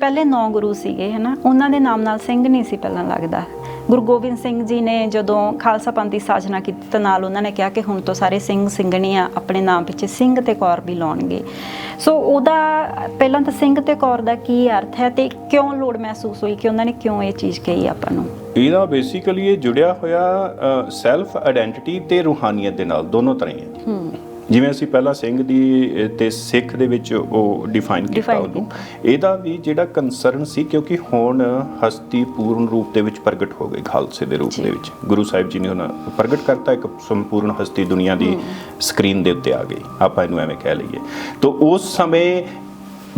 ਪਹਿਲੇ ਨੌ ਗੁਰੂ ਸੀਗੇ ਹਨਾ? ਉਹਨਾਂ ਦੇ ਨਾਮ ਨਾਲ ਸਿੰਘ ਨਹੀਂ ਸੀ ਪਹਿਲਾਂ ਲੱਗਦਾ। ਗੁਰੂ ਗੋਬਿੰਦ ਸਿੰਘ ਜੀ ਨੇ ਜਦੋਂ ਖਾਲਸਾ ਪੰਥ ਦੀ ਸਾਜਨਾ ਕੀਤੀ ਤਾਂ ਨਾਲ ਉਹਨਾਂ ਨੇ ਕਿਹਾ ਕਿ ਹੁਣ ਤੋਂ ਸਾਰੇ ਸਿੰਘ ਸਿੰਘਣੀਆਂ ਆਪਣੇ ਨਾਮ ਪਿੱਛੇ ਸਿੰਘ ਤੇ ਕੌਰ ਵੀ ਲਾਉਣਗੇ। ਸੋ ਉਹਦਾ ਪਹਿਲਾਂ ਤਾਂ ਸਿੰਘ ਤੇ ਕੌਰ ਦਾ ਕੀ ਅਰਥ ਹੈ ਤੇ ਕਿਉਂ ਲੋੜ ਮਹਿਸੂਸ ਹੋਈ ਕਿ ਉਹਨਾਂ ਨੇ ਕਿਉਂ ਇਹ ਚੀਜ਼ ਕਹੀ ਆਪਾਂ ਨੂੰ? ਇਹਦਾ ਬੇਸਿਕਲੀ ਇਹ ਜੁੜਿਆ ਹੋਇਆ ਸੈਲਫ ਆਇਡੈਂਟੀਟੀ ਤੇ ਰੂਹਾਨੀਅਤ ਦੇ ਨਾਲ ਦੋਨੋਂ ਤਰ੍ਹਾਂ ਹੀ ਹੈ। ਹੂੰ। ਜਿਵੇਂ ਅਸੀਂ ਪਹਿਲਾਂ ਸਿੰਘ ਦੀ ਤੇ ਸਿੱਖ ਦੇ ਵਿੱਚ ਉਹ ਡਿਫਾਈਨ ਕੀਤਾ ਉਹਨੂੰ ਇਹਦਾ ਵੀ ਜਿਹੜਾ ਕੰਸਰਨ ਸੀ ਕਿਉਂਕਿ ਹੁਣ ਹਸਤੀ ਪੂਰਨ ਰੂਪ ਦੇ ਵਿੱਚ ਪ੍ਰਗਟ ਹੋ ਗਈ ਖਾਲਸੇ ਦੇ ਰੂਪ ਦੇ ਵਿੱਚ। ਗੁਰੂ ਸਾਹਿਬ ਜੀ ਨੇ ਉਹਨਾਂ ਪ੍ਰਗਟ ਕਰਤਾ ਇੱਕ ਸੰਪੂਰਨ ਹਸਤੀ ਦੁਨੀਆ ਦੀ ਸਕਰੀਨ ਦੇ ਉੱਤੇ ਆ ਗਈ। ਆਪਾਂ ਇਹਨੂੰ ਐਵੇਂ ਕਹਿ ਲਈਏ। ਤਾਂ ਉਸ ਸਮੇਂ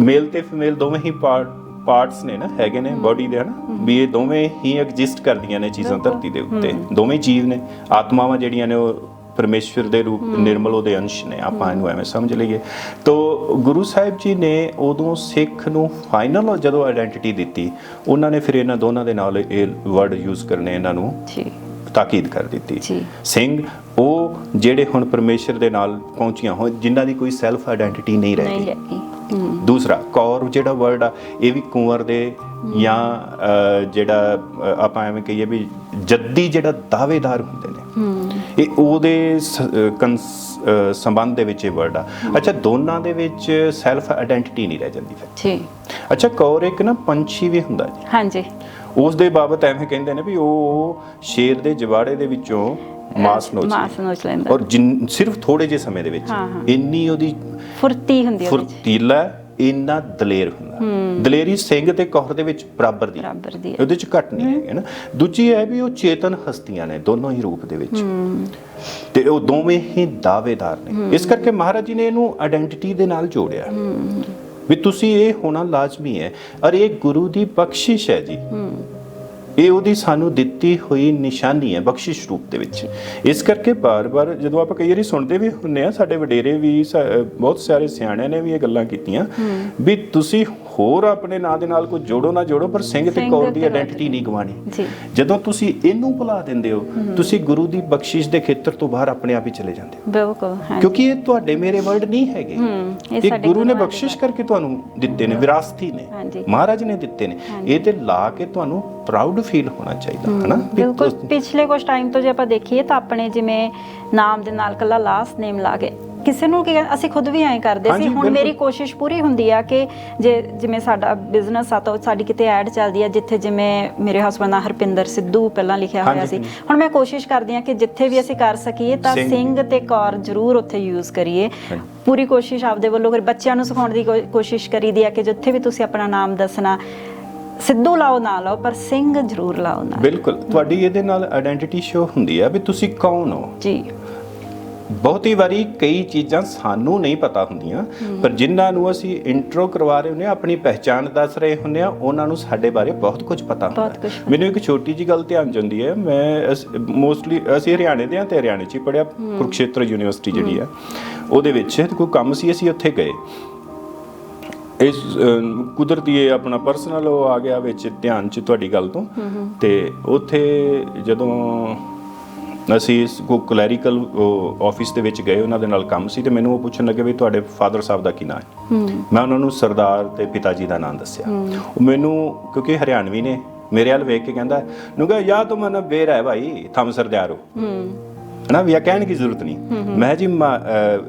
ਮੇਲ ਤੇ ਫੀਮੇਲ ਦੋਵੇਂ ਹੀ ਪਾਰਟ ਪਾਰਟਸ ਨੇ ਨਾ ਹੈਗੇ ਨੇ ਬਾਡੀ ਦੇ ਹਨਾ? ਵੀ ਇਹ ਦੋਵੇਂ ਹੀ ਐਗਜ਼ਿਸਟ ਕਰਦੀਆਂ ਨੇ ਚੀਜ਼ਾਂ ਧਰਤੀ ਦੇ ਉੱਤੇ। ਦੋਵੇਂ ਜੀਵ ਨੇ। ਆਤਮਾਵਾਂ ਜਿਹੜੀਆਂ ਨੇ ਉਹ ਪਰਮੇਸ਼ਵਰ ਦੇ ਰੂਪ ਨਿਰਮਲ ਉਹਦੇ ਅੰਸ਼ ਨੇ ਆਪਾਂ ਇਹਨੂੰ ਐਵੇਂ ਸਮਝ ਲਈਏ। ਤੋਂ ਗੁਰੂ ਸਾਹਿਬ ਜੀ ਨੇ ਉਦੋਂ ਸਿੱਖ ਨੂੰ ਫਾਈਨਲ ਜਦੋਂ ਆਇਡੈਂਟੀਟੀ ਦਿੱਤੀ ਉਹਨਾਂ ਨੇ ਫਿਰ ਇਹਨਾਂ ਦੋਨਾਂ ਦੇ ਨਾਲ ਇਹ ਵਰਡ ਯੂਜ਼ ਕਰਨੇ ਇਹਨਾਂ ਨੂੰ ਜੀ। ਤਾਕੀਦ ਕਰ ਦਿੱਤੀ। ਸਿੰਘ ਉਹ ਜਿਹੜੇ ਹੁਣ ਪਰਮੇਸ਼ਰ ਦੇ ਨਾਲ ਪਹੁੰਚੀਆਂ ਹੋ ਜਿਨ੍ਹਾਂ ਦੀ ਕੋਈ ਸੈਲਫ ਆਇਡੈਂਟੀਟੀ ਨਹੀਂ ਰਹਿ ਗਈ। ਦੂਸਰਾ ਕੌਰ ਜਿਹੜਾ ਵਰਡ ਆ ਇਹ ਵੀ ਕੁੰਵਰ ਦੇ ਜਾਂ ਜਿਹੜਾ ਆਪਾਂ ਐਵੇਂ ਕਹੀਏ ਵੀ ਜੱਦੀ ਜਿਹੜਾ ਦਾਅਵੇਦਾਰ ਹੁੰਦੇ ਨੇ। ਹੂੰ ਇਹ ਉਹਦੇ ਸੰਬੰਧ ਦੇ ਵਿੱਚ ਇਹ ਵਰਡ ਆ। ਅੱਛਾ ਦੋਨਾਂ ਦੇ ਵਿੱਚ ਸੈਲਫ ਆਇਡੈਂਟੀਟੀ ਨਹੀਂ ਰਹਿ ਜਾਂਦੀ ਫਿਰ। ਜੀ ਅੱਛਾ ਕੌਰ ਇੱਕ ਨਾ ਪੰਛੀ ਵੀ ਹੁੰਦਾ ਜੀ। ਹਾਂਜੀ। ਉਸ ਦੇ ਬਾਬਤ ਐਵੇਂ ਕਹਿੰਦੇ ਨੇ ਵੀ ਉਹ ਸ਼ੇਰ ਦੇ ਜਵਾੜੇ ਦੇ ਵਿੱਚੋਂ ਮਾਸ ਨੋਚ ਮਾਸ ਨੋਚ ਲੈਂਦਾ। ਔਰ ਸਿਰਫ ਥੋੜੇ ਜਿਹੇ ਸਮੇਂ ਦੇ ਵਿੱਚ। ਹਾਂ, ਹਾਂ। ਇੰਨੀ ਉਹਦੀ ਫੁਰਤੀ ਹੁੰਦੀ ਵਿੱਚ। ਫੁਰਤੀਲਾ ਇੰਨਾ ਦਲੇਰ ਹੁੰਦਾ। ਦਲੇਰੀ ਸਿੰਘ ਤੇ ਕੌਰ ਦੇ ਵਿੱਚ ਬਰਾਬਰ ਦੀ। ਬਰਾਬਰ ਦੀ ਉਹਦੇ ਚ ਘਟ ਨਹੀਂ ਹੈਗੇ ਨਾ। ਦੂਜੀ ਹੈ ਵੀ ਉਹ ਚੇਤਨ ਹਸਤੀਆਂ ਨੇ ਦੋਨੋਂ ਹੀ ਰੂਪ ਦੇ ਵਿੱਚ। ਤੇ ਉਹ ਦੋਵੇਂ ਹੀ ਦਾਅਵੇਦਾਰ ਨੇ। ਇਸ ਕਰਕੇ ਮਹਾਰਾਜ ਜੀ ਨੇ ਇਹਨੂੰ ਆਇਡੈਂਟੀਟੀ ਦੇ ਨਾਲ ਜੋੜਿਆ। ਵੀ ਤੁਸੀਂ ਇਹ ਹੋਣਾ ਲਾਜ਼ਮੀ ਹੈ। ਔਰ ਇਹ ਗੁਰੂ ਦੀ ਬਖਸ਼ਿਸ਼ ਹੈ ਜੀ। ਇਹ ਉਹਦੀ ਸਾਨੂੰ ਦਿੱਤੀ ਹੋਈ ਨਿਸ਼ਾਨੀ ਹੈ ਬਖਸ਼ਿਸ਼ ਰੂਪ ਦੇ ਵਿੱਚ। ਇਸ ਕਰਕੇ ਬਾਰ-ਬਾਰ ਜਦੋਂ ਆਪਾਂ ਕਈ ਵਾਰੀ ਸੁਣਦੇ ਵੀ ਹੁੰਨੇ ਆ ਸਾਡੇ ਵਡੇਰੇ ਵੀ ਬਹੁਤ ਸਾਰੇ ਸਿਆਣਿਆਂ ਨੇ ਵੀ ਇਹ ਗੱਲਾਂ ਕੀਤੀਆਂ ਵੀ ਤੁਸੀਂ ਹੋਰ ਆਪਣੇ ਨਾਂ ਦੇ ਨਾਲ ਕੋਈ ਜੋੜੋ ਨਾ ਜੋੜੋ ਪਰ ਸਿੰਘ ਤੇ ਕੌਰ ਦੀ ਆਇਡੈਂਟੀਟੀ ਨਹੀਂ ਗਵਾਣੀ ਜਦੋਂ ਤੁਸੀਂ ਇਹਨੂੰ ਭੁਲਾ ਦਿੰਦੇ ਹੋ ਤੁਸੀਂ ਗੁਰੂ ਦੀ ਬਖਸ਼ਿਸ਼ ਦੇ ਖੇਤਰ ਤੋਂ ਬਾਹਰ ਆਪਣੇ ਆਪ ਹੀ ਚਲੇ ਜਾਂਦੇ ਹੋ। ਬਿਲਕੁਲ ਹਾਂ ਕਿਉਂਕਿ ਇਹ ਤੁਹਾਡੇ ਮੇਰੇ ਵਰਡ ਨਹੀਂ ਹੈਗੇ। ਇਹ ਗੁਰੂ ਨੇ ਬਖਸ਼ਿਸ਼ ਕਰਕੇ ਤੁਹਾਨੂੰ ਦਿੱਤੇ ਨੇ ਵਿਰਾਸਤੀ ਨੇ। ਮਹਾਰਾਜ ਨੇ ਦਿੱਤੇ ਨੇ। ਇਹ ਤੇ ਲਾ ਕੇ ਤੁਹਾਨੂੰ ਪ੍ਰਾਊਡ ਫੀਲ ਹੋਣਾ ਚਾਹੀਦਾ ਹੈ ਨਾ ਵੀ ਬਿਲਕੁਲ। ਪਿਛਲੇ ਕੁਝ ਟਾਈਮ ਤੋਂ ਜੇ ਆਪਾਂ ਦੇਖੀਏ ਤਾਂ ਆਪਣੇ ਜਿਵੇਂ ਨਾਮ ਦੇ ਨਾਲ ਕੱਲਾ ਲਾਸਟ ਨੇਮ ਲਾ ਕੇ ਕਿਸੇ ਨੂੰ ਕੀ ਅਸੀਂ ਖੁਦ ਵੀ ਐਂ ਕਰਦੇ ਹਾਂਜੀ, ਸੀ ਹੁਣ ਬਿਲਕੁਲ। ਮੇਰੀ ਕੋਸ਼ਿਸ਼ ਪੂਰੀ ਹੁੰਦੀ ਆ ਕਿ ਜੇ ਜਿਵੇਂ ਸਾਡਾ ਬਿਜ਼ਨਸ ਆ ਤਾਂ ਉਹ ਸਾਡੀ ਕਿਤੇ ਐਡ ਚੱਲਦੀ ਆ ਜਿੱਥੇ ਜਿਵੇਂ ਮੇਰੇ ਹਸਬੰਦ ਦਾ ਹਰਪਿੰਦਰ ਸਿੱਧੂ ਪਹਿਲਾਂ ਲਿਖਿਆ ਹੋਇਆ ਹਾਂਜੀ, ਸੀ। ਹੁਣ ਮੈਂ ਕੋਸ਼ਿਸ਼ ਕਰਦੀ ਆ ਕਿ ਜਿੱਥੇ ਵੀ ਅਸੀਂ ਕਰ ਸਕੀਏ ਤਾਂ ਸਿੰਘ। ਸਿੰਘ ਤੇ ਕੌਰ ਜ਼ਰੂਰ ਉੱਥੇ ਯੂਜ਼ ਕਰੀਏ। ਹਾਂਜੀ। ਪੂਰੀ ਕੋਸ਼ਿਸ਼ ਆਪਦੇ ਵੱਲੋਂ ਕਰ ਬੱਚਿਆਂ ਨੂੰ ਸਿਖਾਉਣ ਦੀ ਕੋ- ਕੋਸ਼ਿਸ਼ ਕਰੀਦੀ ਆ ਕਿ ਜਿੱਥੇ ਵੀ ਤੁਸੀਂ ਆਪਣਾ ਨਾਮ ਦੱਸਣਾ ਸਿੱਧੂ ਲਾਓ ਨਾ ਲਾਓ ਪਰ ਸਿੰਘ ਜ਼ਰੂਰ ਲਾਓ ਨਾ ਬਿਲਕੁਲ। ਤੁਹਾਡੀ ਇਹਦੇ ਨਾਲ ਆਇਡੈਂਟੀਟੀ ਸ਼ੋ ਹੁੰਦੀ ਆ ਵੀ ਤੁਸੀਂ ਕੌਣ ਹੋ? ਜੀ। ਬਹੁਤੀ ਵਾਰੀ ਕਈ ਚੀਜ਼ਾਂ ਸਾਨੂੰ ਨਹੀਂ ਪਤਾ ਹੁੰਦੀਆਂ ਪਰ ਜਿਨ੍ਹਾਂ ਨੂੰ ਅਸੀਂ ਇੰਟਰੋ ਕਰਵਾ ਰਹੇ ਹੁੰਦੇ ਆ ਆਪਣੀ ਪਹਿਚਾਣ ਦੱਸ ਰਹੇ ਹੁੰਦੇ ਆ ਉਹਨਾਂ ਨੂੰ ਸਾਡੇ ਬਾਰੇ ਬਹੁਤ ਕੁਝ ਪਤਾ ਹੁੰਦਾ। ਮੈਨੂੰ ਇੱਕ ਛੋਟੀ ਜੀ ਗੱਲ ਧਿਆਨ ਜਾਂਦੀ ਹੈ ਮੈਂ ਮੋਸਟਲੀ ਅਸੀਂ ਹਰਿਆਣੇ ਦੇ ਆ ਤੇ ਹਰਿਆਣੇ 'ਚ ਹੀ ਪੜਿਆ ਕੁਰੂਕਸ਼ੇਤਰ ਯੂਨੀਵਰਸਿਟੀ ਜਿਹੜੀ ਆ ਉਹਦੇ ਵਿੱਚ ਕੋਈ ਕੰਮ ਸੀ ਅਸੀਂ ਉੱਥੇ ਗਏ। ਇਸ ਕੁਦਰਤੀ ਇਹ ਆਪਣਾ ਪਰਸਨਲ ਉਹ ਆ ਗਿਆ ਵਿੱਚ ਧਿਆਨ ਚ ਤੁਹਾਡੀ ਗੱਲ ਤੋਂ। ਤੇ ਉੱਥੇ ਜਦੋਂ ਅਸੀਂ ਇਸ ਕੋ ਕਲੈਰੀਕਲ ਆਫਿਸ ਦੇ ਵਿੱਚ ਗਏ ਉਹਨਾਂ ਦੇ ਨਾਲ ਕੰਮ ਸੀ ਤੇ ਮੈਨੂੰ ਉਹ ਪੁੱਛਣ ਲੱਗੇ ਵੀ ਤੁਹਾਡੇ ਫਾਦਰ ਸਾਹਿਬ ਦਾ ਕੀ ਨਾਮ ਹੈ? ਮੈਂ ਉਹਨਾਂ ਨੂੰ ਸਰਦਾਰ ਤੇ ਪਿਤਾ ਜੀ ਦਾ ਨਾਮ ਦੱਸਿਆ। ਉਹ ਮੈਨੂੰ ਕਿਉਂਕਿ ਹਰਿਆਣਵੀ ਨੇ ਮੇਰੇ ਵੱਲ ਵੇਖ ਕੇ ਕਹਿੰਦਾ ਨੂੰ ਕਹਾ ਯਾ ਤੁਮ ਨਾ ਬੇਰ ਹੈ ਭਾਈ ਥਮ ਸਰਦਾਰ ਹਨਾ ਵੀ ਇਹ ਕਹਿਣ ਦੀ ਜ਼ਰੂਰਤ ਨਹੀਂ। ਮੈਂ ਜੀ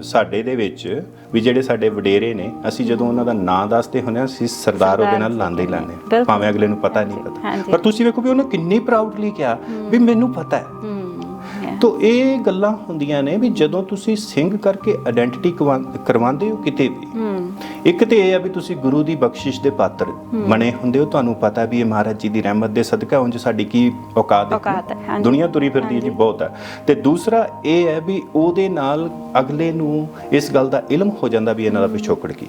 ਸਾਡੇ ਦੇ ਵਿੱਚ ਵੀ ਜਿਹੜੇ ਸਾਡੇ ਵਡੇਰੇ ਨੇ ਅਸੀਂ ਜਦੋਂ ਉਹਨਾਂ ਦਾ ਨਾਂ ਦੱਸਦੇ ਹੁੰਦੇ ਹਾਂ ਅਸੀਂ ਸਰਦਾਰ ਉਹਦੇ ਨਾਲ ਲਾਂਦੇ ਲਾਂਦੇ। ਭਾਵੇਂ ਅਗਲੇ ਨੂੰ ਪਤਾ ਨਹੀਂ ਪਤਾ। ਪਰ ਤੁਸੀਂ ਵੇਖੋ ਵੀ ਉਹਨੇ ਕਿੰਨੀ ਪ੍ਰਾਊਡਲੀ ਕਿਹਾ ਵੀ ਮੈਨੂੰ ਪਤਾ ਹੈ. ਤੋ ਇਹ ਗੱਲਾਂ ਹੁੰਦੀਆਂ ਨੇ ਵੀ ਜਦੋਂ ਤੁਸੀਂ ਸਿੰਘ ਕਰਕੇ ਆਇਡੈਂਟੀਟੀ ਕਰਵਾਉਂਦੇ ਹੋ ਕਿਤੇ ਵੀ ਇੱਕ ਤੇ ਇਹ ਆ ਵੀ ਤੁਸੀਂ ਗੁਰੂ ਦੀ ਬਖਸ਼ਿਸ਼ ਦੇ ਪਾਤਰ ਬਣੇ ਹੁੰਦੇ ਹੋ। ਤੁਹਾਨੂੰ ਪਤਾ ਵੀ ਇਹ ਮਹਾਰਾਜ ਜੀ ਦੀ ਰਹਿਮਤ ਦੇ ਸਦਕਾ ਉਂਝ ਸਾਡੀ ਕੀ ਔਕਾਤ ਹੈ। ਦੁਨੀਆ ਤੁਰੀ ਫਿਰਦੀ ਹੈ ਜੀ ਬਹੁਤ ਹੈ। ਤੇ ਦੂਸਰਾ ਇਹ ਹੈ ਵੀ ਉਹਦੇ ਨਾਲ ਅਗਲੇ ਨੂੰ ਇਸ ਗੱਲ ਦਾ ਇਲਮ ਹੋ ਜਾਂਦਾ ਵੀ ਇਹਨਾਂ ਦਾ ਪਿਛੋਕੜ ਕੀ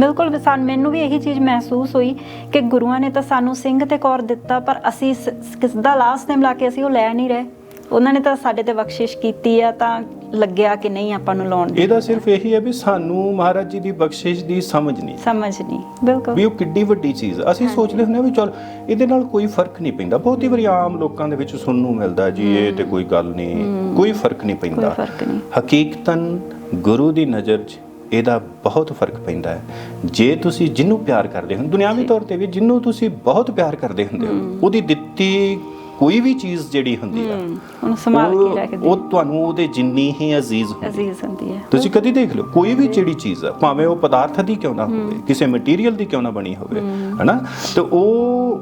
ਬਿਲਕੁਲ ਵੀ ਸਾਨ ਮੈਨੂੰ ਵੀ ਇਹੀ ਚੀਜ਼ ਮਹਿਸੂਸ ਹੋਈ ਕਿ ਗੁਰੂਆਂ ਨੇ ਤਾਂ ਸਾਨੂੰ ਸਿੰਘ ਤੇ ਕੌਰ ਦਿੱਤਾ ਪਰ ਅਸੀਂ ਕਿਸ ਦਾ ਲਾਸਟ ਨੇਮ ਲਾ ਕੇ ਅਸੀਂ ਉਹ ਲੈ ਨਹੀਂ ਰਹੇ। ਉਹਨਾਂ ਨੇ ਤਾਂ ਸਾਡੇ ਤੇ ਬਖਸ਼ਿਸ਼ ਕੀਤੀ ਆ ਤਾਂ ਲੱਗਿਆ ਕਿ ਨਹੀਂ ਆਪਾਂ ਨੂੰ ਲਾਉਣ ਦੀ। ਇਹਦਾ ਸਿਰਫ ਇਹੀ ਹੈ ਵੀ ਸਾਨੂੰ ਮਹਾਰਾਜ ਜੀ ਦੀ ਬਖਸ਼ਿਸ਼ ਦੀ ਸਮਝ ਨਹੀਂ। ਸਮਝ ਨਹੀਂ ਬਿਲਕੁਲ। ਵੀ ਉਹ ਕਿੱਡੀ ਵੱਡੀ ਚੀਜ਼ ਆ। ਅਸੀਂ ਸੋਚਦੇ ਹੁੰਦੇ ਆ ਵੀ ਚਲ ਇਹਦੇ ਨਾਲ ਕੋਈ ਫ਼ਰਕ ਨਹੀਂ ਪੈਂਦਾ। ਬਹੁਤੀ ਵਾਰੀ ਆਮ ਲੋਕਾਂ ਦੇ ਵਿੱਚ ਸੁਣਨ ਨੂੰ ਮਿਲਦਾ ਜੀ ਇਹ ਤੇ ਕੋਈ ਗੱਲ ਨਹੀਂ ਕੋਈ ਫ਼ਰਕ ਨਹੀਂ ਕੋਈ ਪੈਂਦਾ। ਫ਼ਰਕ ਨਹੀਂ। ਹਕੀਕਤਨ ਗੁਰੂ ਦੀ ਨਜ਼ਰ 'ਚ ਇਹਦਾ ਬਹੁਤ ਫ਼ਰਕ ਪੈਂਦਾ ਹੈ। ਜੇ ਤੁਸੀਂ ਜਿਹਨੂੰ ਪਿਆਰ ਕਰਦੇ ਹੋ ਦੁਨਿਆਵੀ ਤੌਰ ਤੇ ਵੀ ਜਿਹਨੂੰ ਤੁਸੀਂ ਬਹੁਤ ਪਿਆਰ ਕਰਦੇ ਹੁੰਦੇ ਹੋ। ਉਹਦੀ ਦਿੱਤੀ ਕੋਈ ਵੀ ਚੀਜ਼ ਜਿਹੜੀ ਹੁੰਦੀ ਆ ਉਹਨੂੰ ਸੰਭਾਲ ਕੇ ਰੱਖਦੇ ਉਹ ਤੁਹਾਨੂੰ ਉਹਦੇ ਜਿੰਨੀ ਹੀ ਅਜ਼ੀਜ਼ ਹੁੰਦੀ ਹੈ ਅਜ਼ੀਜ਼ ਹੁੰਦੀ ਹੈ ਤੁਸੀਂ ਕਦੀ ਦੇਖ ਲਓ ਕੋਈ ਵੀ ਜਿਹੜੀ ਚੀਜ਼ ਆ ਭਾਵੇਂ ਉਹ ਪਦਾਰਥ ਦੀ ਕਿਉਂ ਨਾ ਹੋਵੇ ਕਿਸੇ ਮਟੀਰੀਅਲ ਦੀ ਕਿਉਂ ਨਾ ਬਣੀ ਹੋਵੇ ਹੈਨਾ? ਤੇ ਉਹ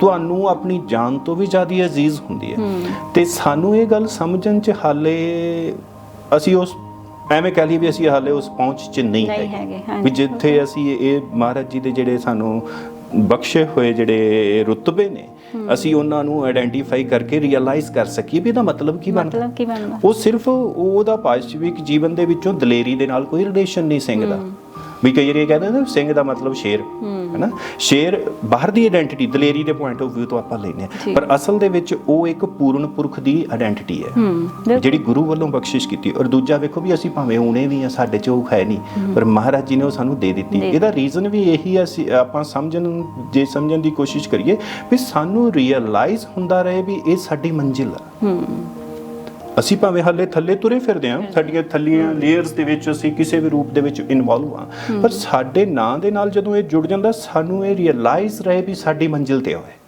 ਤੁਹਾਨੂੰ ਆਪਣੀ ਜਾਨ ਤੋਂ ਵੀ ਜ਼ਿਆਦਾ ਅਜ਼ੀਜ਼ ਹੁੰਦੀ ਹੈ। ਤੇ ਸਾਨੂੰ ਇਹ ਗੱਲ ਸਮਝਣ ਚ ਹਾਲੇ ਅਸੀਂ ਉਸ ਐਵੇਂ ਕਹਿ ਲਈ ਵੀ ਅਸੀਂ ਹਾਲੇ ਉਸ ਪਹੁੰਚ ਚ ਨਹੀਂ ਹੈਗੇ। ਵੀ ਜਿੱਥੇ ਅਸੀਂ ਇਹ ਮਹਾਰਾਜ ਜੀ ਦੇ ਜਿਹੜੇ ਸਾਨੂੰ ਬਖਸ਼ੇ ਹੋਏ ਜਿਹੜੇ ਰੁਤਬੇ ਨੇ ਅਸੀਂ ਉਹਨਾਂ ਨੂੰ ਆਇਡੈਂਟੀਫਾਈ ਕਰਕੇ ਰਿਅਲਾਈਜ਼ ਕਰ ਸਕੀਏ ਵੀ ਇਹਦਾ ਮਤਲਬ ਕੀ ਬਣਦਾ। ਮਤਲਬ ਕੀ ਬਣਦਾ। ਉਹ ਸਿਰਫ ਉਹਦਾ ਪਾਜ਼ਿਟਿਵਿਕ ਜੀਵਨ ਦੇ ਵਿੱਚੋਂ ਦਲੇਰੀ ਦੇ ਨਾਲ ਕੋਈ ਰਿਲੇਸ਼ਨ ਨਹੀਂ ਸਿੰਘ ਦਾ ਵੀ ਕਈ ਵਾਰੀ ਇਹ ਕਹਿੰਦੇ ਨੇ ਸਿੰਘ ਦਾ ਮਤਲਬ ਸ਼ੇਰ ਹੈਨਾ? ਸ਼ੇਰ ਬਾਹਰ ਦੀ ਆਇਡੈਂਟੀਟੀ ਦਲੇਰੀ ਦੇ ਪੁਆਇੰਟ ਆਫ View ਤੋਂ ਆਪਾਂ ਲੈਨੇ ਆ। ਪਰ ਅਸਲ ਦੇ ਵਿੱਚ ਉਹ ਇੱਕ ਪੂਰਨ ਪੁਰਖ ਦੀ ਆਇਡੈਂਟੀਟੀ ਹੈ। ਜਿਹੜੀ ਗੁਰੂ ਵੱਲੋਂ ਬਖਸ਼ਿਸ਼ ਕੀਤੀ। ਔਰ ਦੂਜਾ ਵੇਖੋ ਵੀ ਅਸੀਂ ਭਾਵੇਂ ਉਨੇ ਵੀ ਆ ਸਾਡੇ ਚ ਉਹ ਹੈ ਨਹੀਂ। ਪਰ ਮਹਾਰਾਜ ਜੀ ਨੇ ਉਹ ਸਾਨੂੰ ਦੇ ਦਿੱਤੀ। ਇਹਦਾ ਰੀਜ਼ਨ ਵੀ ਇਹੀ ਹੈ ਅਸੀਂ ਆਪਾਂ ਸਮਝਣ ਜੇ ਸਮਝਣ ਦੀ ਕੋਸ਼ਿਸ਼ ਕਰੀਏ ਵੀ ਸਾਨੂੰ ਰੀਅਲਾਈਜ਼ ਹੁੰਦਾ ਰਹੇ ਵੀ ਇਹ ਸਾਡੀ ਮੰਜ਼ਿਲ ਆ। ਹੂੰ। ਅਸੀਂ ਭਾਵੇਂ ਹਾਲੇ ਥੱਲੇ ਤੁਰੇ ਫਿਰਦੇ ਹਾਂ ਸਾਡੀਆਂ ਥੱਲੀਆਂ ਲੇਅਰਸ ਦੇ ਵਿੱਚ ਅਸੀਂ ਕਿਸੇ ਵੀ ਰੂਪ ਦੇ ਵਿੱਚ ਇਨਵੋਲਵ ਆ ਪਰ ਸਾਡੇ ਨਾਂ ਦੇ ਨਾਲ ਜਦੋਂ ਇਹ ਜੁੜ ਜਾਂਦਾ ਸਾਨੂੰ ਇਹ ਰੀਅਲਾਈਜ਼ ਰਹੇ ਵੀ ਸਾਡੀ ਮੰਜ਼ਿਲ ਤੇ ਹੋਏ